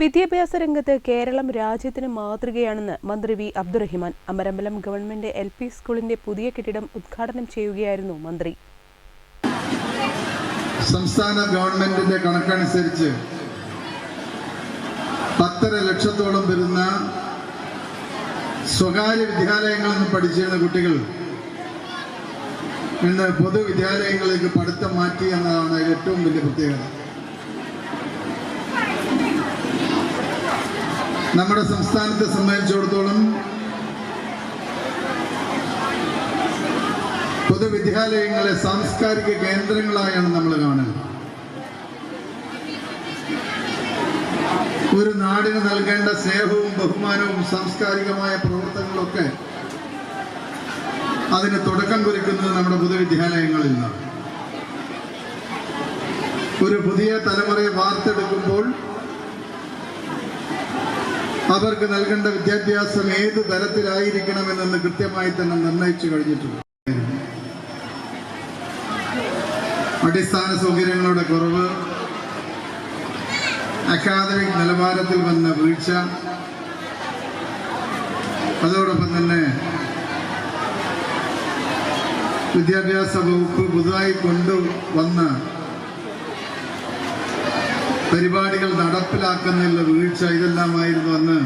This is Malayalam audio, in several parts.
വിദ്യാഭ്യാസ രംഗത്ത് കേരളം രാജ്യത്തിന് മാതൃകയാണെന്ന് മന്ത്രി V Abdurahiman. Amarambalam government L P സ്കൂളിന്റെ പുതിയ കെട്ടിടം ഉദ്ഘാടനം ചെയ്യുകയായിരുന്നു മന്ത്രി. സംസ്ഥാന ഗവൺമെന്റിന്റെ കണക്കനുസരിച്ച് പത്തര ലക്ഷത്തോളം വരുന്ന സ്വകാര്യ വിദ്യാലയങ്ങളിൽ നിന്ന് പഠിച്ചിരുന്ന കുട്ടികൾ ഇന്ന് പൊതുവിദ്യാലയങ്ങളിലേക്ക് പഠിത്തം മാറ്റി എന്നതാണ് ഏറ്റവും വലിയ പ്രത്യേകത. നമ്മുടെ സംസ്ഥാനത്തെ സംബന്ധിച്ചിടത്തോളം പൊതുവിദ്യാലയങ്ങളെ സാംസ്കാരിക കേന്ദ്രങ്ങളായാണ് നമ്മൾ കാണുന്നത്. ഒരു നാടിന് നൽകേണ്ട സ്നേഹവും ബഹുമാനവും സാംസ്കാരികമായ പ്രവർത്തനങ്ങളൊക്കെ അതിന് തുടക്കം കുറിക്കുന്നത് നമ്മുടെ പൊതുവിദ്യാലയങ്ങളിൽ നിന്നാണ്. ഒരു പുതിയ തലമുറയെ വാർത്തെടുക്കുമ്പോൾ അവർക്ക് നൽകേണ്ട വിദ്യാഭ്യാസം ഏത് തരത്തിലായിരിക്കണമെന്ന് കൃത്യമായി തന്നെ നിർണയിച്ചു കഴിഞ്ഞിട്ടുണ്ട്. അടിസ്ഥാന സൗകര്യങ്ങളുടെ കുറവ് അക്കാദമിക് നിലവാരത്തിൽ വന്ന വീഴ്ച അതോടൊപ്പം തന്നെ വിദ്യാഭ്യാസ വകുപ്പ് പുതുതായി കൊണ്ടുവന്ന പരിപാടികൾ നടപ്പിലാക്കുന്നതിലുള്ള വീഴ്ച ഇതെല്ലാമായിരുന്നു അന്ന്.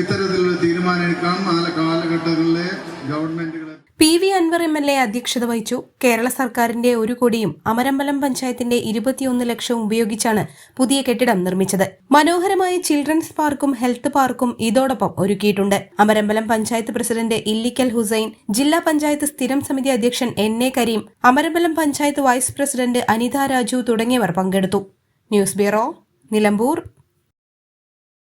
ഇത്തരത്തിലുള്ള തീരുമാനം എടുക്കാം. നാല് കാലഘട്ടങ്ങളിലെ ഗവൺമെന്റുകളെ P V Anvar M L A അധ്യക്ഷത വഹിച്ചു. കേരള സർക്കാരിന്റെ ഒരു കോടിയും അമരമ്പലം പഞ്ചായത്തിന്റെ ഇരുപത്തിയൊന്ന് ലക്ഷവും ഉപയോഗിച്ചാണ് പുതിയ കെട്ടിടം നിർമ്മിച്ചത്. മനോഹരമായ ചിൽഡ്രൻസ് പാർക്കും ഹെൽത്ത് പാർക്കും ഇതോടൊപ്പം ഒരുക്കിയിട്ടുണ്ട്. അമരമ്പലം പഞ്ചായത്ത് പ്രസിഡന്റ് ഇല്ലിക്കൽ ഹുസൈൻ ജില്ലാ പഞ്ചായത്ത് സ്ഥിരം സമിതി അധ്യക്ഷൻ N A Kareem Amarambalam panchayat vice president Anitha Raju തുടങ്ങിയവർ പങ്കെടുത്തു. News bureau Nilambur.